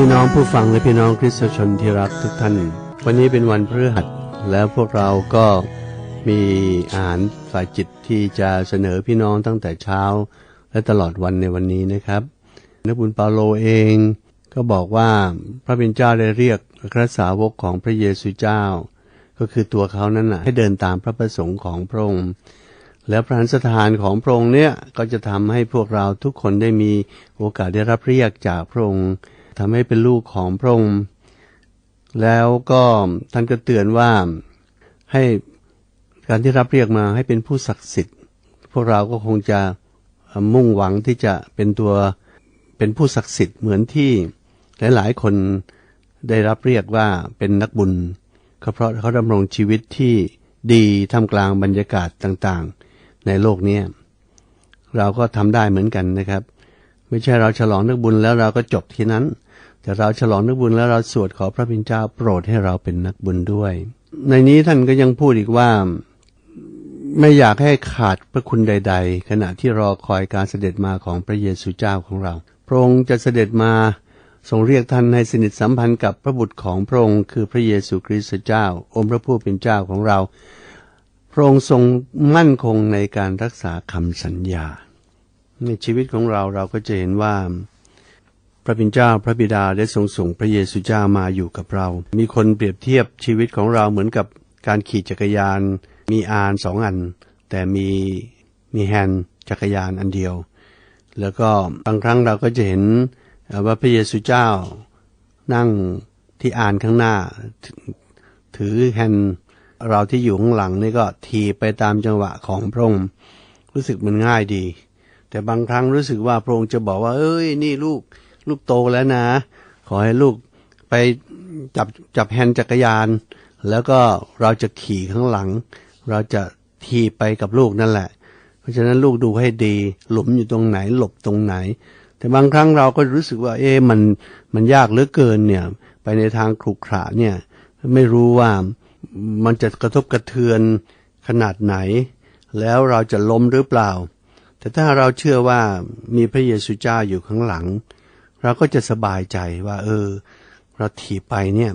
พี่น้องผู้ฟังและพี่น้องคริสตชนที่รักทุกท่าน วันนี้เป็นวันพฤหัสแล้วพวกเราก็มีอาหารฝ่ายจิตที่จะเสนอพี่น้องตั้งแต่เช้า และตลอดวันในวันนี้นะครับนักบุญเปาโลเองก็บอกว่าพระบิดเจ้าได้เรียกพระสาวกของพระเยซูเจ้า ก็คือตัวเขานั้นนะให้เดินตามพระประสงค์ของพระองค์แล้วพระสถานของพระองค์เนี่ยก็จะทำให้พวกเราทุกคนได้มีโอกาสได้รับเรียกจากพระองค์ ทำให้เป็นลูกของพระองค์แล้วก็ท่านก็เตือนว่าให้การที่รับเรียกมาให้เป็นผู้ศักดิ์สิทธิ์ พวกเราก็คงจะมุ่งหวังที่จะเป็นตัวเป็นผู้ศักดิ์สิทธิ์เหมือนที่หลาย ๆ คนได้รับเรียกว่าเป็นนักบุญก็เพราะเขาดำรงชีวิตที่ดีท่ามกลางบรรยากาศต่างๆ ในโลกนี้เราก็ทำได้เหมือนกันนะครับ ไม่ใช่เราฉลองนักบุญแล้วเราก็จบที่นั้น แต่เราฉลองนักบุญแล้วเราสวดขอพระบิณเจ้าโปรดให้เราเป็นนักบุญด้วย ในนี้ท่านก็ยังพูดอีกว่าไม่อยากให้ขาดพระคุณใด ๆ ขณะที่รอคอยการเสด็จมาของพระเยซูเจ้าของเรา พระองค์จะเสด็จมาทรงเรียกท่านให้สนิทสัมพันธ์กับพระบุตรของพระองค์คือพระเยซูคริสต์เจ้า องค์พระผู้เป็นเจ้าของเรา พระองค์ทรงมั่นคงในการรักษาคำสัญญา ในชีวิตของเราเราก็จะเห็นว่า พระบิดเจ้าพระบิดาได้ทรงส่งพระเยซูเจ้ามาอยู่กับเรา มีคนเปรียบเทียบชีวิตของเราเหมือนกับการขี่จักรยาน มีอานสองอัน แต่มีมีแฮนด์จักรยานอันเดียว แล้วก็บางครั้งเราก็จะเห็นว่าพระเยซูเจ้านั่งที่อานข้างหน้า ถือแฮนด์เราที่อยู่ข้างหลังนี่ก็ทีไปตามจังหวะของพระองค์รู้สึกมันง่ายดี แต่บางครั้งรู้สึกว่าพระองค์จะบอกว่า เอ้ยนี่ลูก ลูกโตแล้วนะ ขอให้ลูกไปจับจับแฮนด์จักรยาน แล้วก็เราจะขี่ข้างหลัง เราจะทีไปกับลูกนั่นแหละ เพราะฉะนั้นลูกดูให้ดี หลุมอยู่ตรงไหนหลบตรงไหน แต่บางครั้งเราก็รู้สึกว่า เอ๊ะมันมันยากเหลือเกินเนี่ย ไปในทางขรุขระเนี่ย ไม่รู้ว่ามันจะกระทบกระเทือนขนาดไหน แล้วเราจะล้มหรือเปล่า แต่ถ้าเราเชื่อว่ามีพระเยซูเจ้าอยู่ข้างหลัง เราก็จะสบายใจว่า เออ เราถีบไปเนี่ย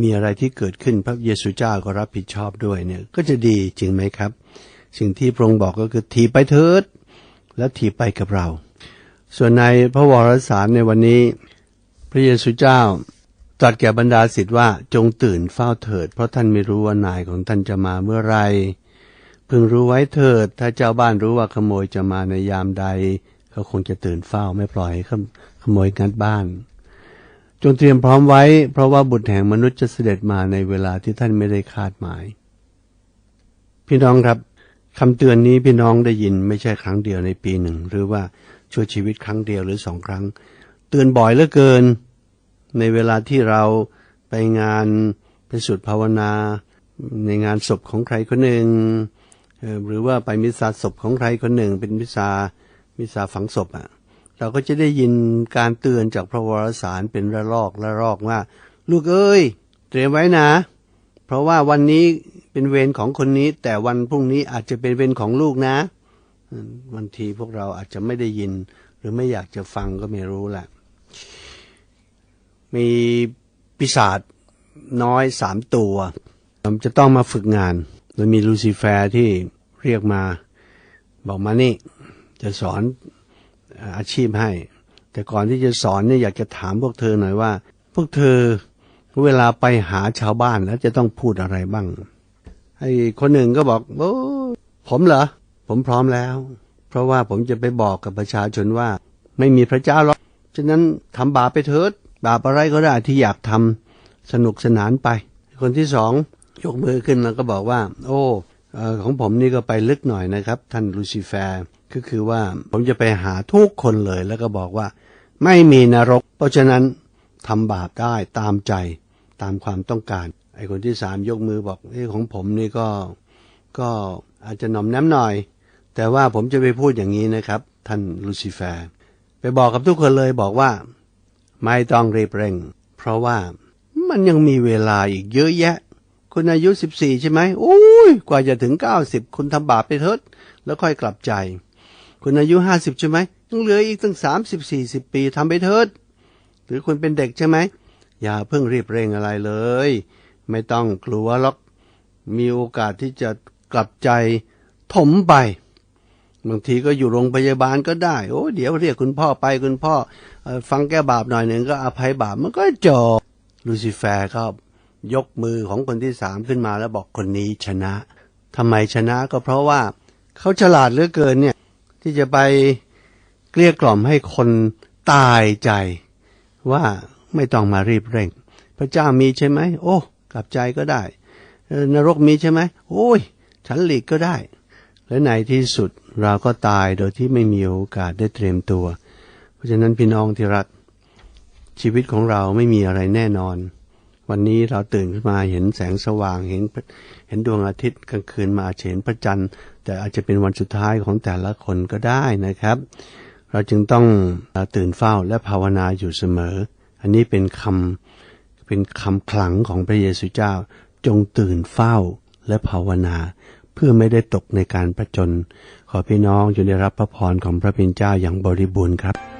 มีอะไรที่เกิดขึ้นพระเยซูเจ้าก็รับผิดชอบด้วยเนี่ย ก็จะดีจริงไหมครับ สิ่งที่พระองค์บอกก็คือถีบไปเถิด แล้วถีบไปกับเรา ส่วนในพระวรสารในวันนี้ พระเยซูเจ้าตรัสแก่บรรดาศิษย์ว่าจงตื่นเฝ้าเถิด เพราะท่านไม่รู้ว่านายของท่านจะมาเมื่อไรพึงรู้ไว้เถิด ถ้าเจ้าบ้านรู้ว่าขโมยจะมาในยามใดเขาคงจะตื่นเฝ้าไม่ปล่อยให้ ขโมยงัดบ้าน จงเตรียมพร้อมไว้ เพราะว่าบุตรแห่งมนุษย์จะเสด็จมาในเวลาที่ท่านไม่ได้คาดหมาย พี่น้องครับคำเตือนนี้พี่น้องได้ยินไม่ใช่ครั้งเดียวในปีหนึ่ง หรือว่าช่วยชีวิตครั้งเดียวหรือสองครั้ง เตือนบ่อยเหลือเกิน ในเวลาที่เราไปงานไปสุดภาวนา ในงานศพของใครคนหนึ่งหรือว่าไปมิสซาศพของใครคนหนึ่ง เป็นมิสามิสซาฝังศพอะ เราก็จะได้ยินการเตือนจากพระวรสารเป็นระลอกระลอกว่า ลูกเอ้ย เตรียมไว้นะ เพราะว่าวันนี้เป็นเวรของคนนี้ แต่วันพรุ่งนี้อาจจะเป็นเวรของลูกนะบางทีพวกเราอาจจะไม่ได้ยิน หรือไม่อยากจะฟังก็ไม่รู้แหละ มีปีศาจน้อยสามตัวจะต้องมาฝึกงานมันมีลูซิเฟอร์ที่เรียกมา บอกมานี่ จะสอน อาชีพให้ แต่ก่อนที่จะสอนเนี่ยอยากจะถามพวกเธอหน่อยว่า พวกเธอเวลาไปหาชาวบ้านแล้วจะต้องพูดอะไรบ้างไอ้คนหนึ่งก็บอกโอ้ผมเหรอ ผมพร้อมแล้ว เพราะว่าผมจะไปบอกกับประชาชนว่า ไม่มีพระเจ้าหรอกฉะนั้นทำบาปไปเถิดบาปอะไรก็ได้ที่อยากทำสนุกสนานไป คนที่สองยกมือขึ้นแล้วก็บอกว่า โอ้ของผมนี่ก็ไปลึกหน่อยนะครับ ท่านลูซิเฟอร์ ก็คือว่าผมจะไปหาทุกคนเลยแล้วก็บอกว่า ไม่มีนรก เพราะฉะนั้นทำบาปได้ตามใจตามความต้องการ ไอ้คนที่สามยกมือบอกเอ้ของผมนี่ก็ก็อาจจะหน่อมแนมหน่อย แต่ว่าผมจะไปพูดอย่างนี้นะครับ ท่านลูซิเฟอร์ไปบอกกับทุกคนเลยบอกว่า ไม่ต้องรีบเร่ง เพราะว่ามันยังมีเวลาอีกเยอะแยะ คุณอายุสิบสี่ใช่ไหมโอ้ยกว่าจะถึงเก้าสิบคุณทำบาปไปเถิดแล้วค่อยกลับใจ คุณอายุห้าสิบใช่ไหมยังเหลืออีกตั้งสามสิบสี่สิบปีทำไปเถิดหรือคุณเป็นเด็กใช่ไหมอย่าเพิ่งรีบเร่งอะไรเลย ไม่ต้องกลัวหรอกมีโอกาสที่จะกลับใจถมไป บางทีก็อยู่โรงพยาบาลก็ได้ โอ้เดี๋ยวเรียกคุณพ่อไปคุณพ่อเอ่อฟังแก้บาปหน่อยหนึ่งก็อภัยบาปมันก็จบลูซิเฟอร์ก็ยกมือของคนที่สามขึ้นมาแล้วบอกคนนี้ชนะทำไมชนะก็เพราะว่าเขาฉลาดเหลือเกินเนี่ย ที่จะไปเกลี้ยกล่อมให้คนตายใจว่าไม่ต้องมารีบเร่ง พระเจ้ามีใช่ไหม โอ้ กลับใจก็ได้ นรกมีใช่ไหม โอ้ย ฉันหลีกก็ได้ และในที่สุดเราก็ตายโดยที่ไม่มีโอกาสได้เตรียมตัว เพราะฉะนั้นพี่น้องที่รักชีวิตของเราไม่มีอะไรแน่นอน วันนี้เราตื่นขึ้นมาเห็นแสงสว่างเห็นเห็นดวงอาทิตย์กลางคืนมาอาจเห็นพระจันทร์ แต่อาจจะเป็นวันสุดท้ายของแต่ละคนก็ได้นะครับ เราจึงต้องตื่นเฝ้าและภาวนาอยู่เสมอ อันนี้เป็นคำเป็นคำขลังของพระเยซูเจ้า จงตื่นเฝ้าและภาวนา เพื่อไม่ได้ตกในการประจน ขอพี่น้องจงได้รับพระพรของพระเป็นเจ้าอย่างบริบูรณ์ครับ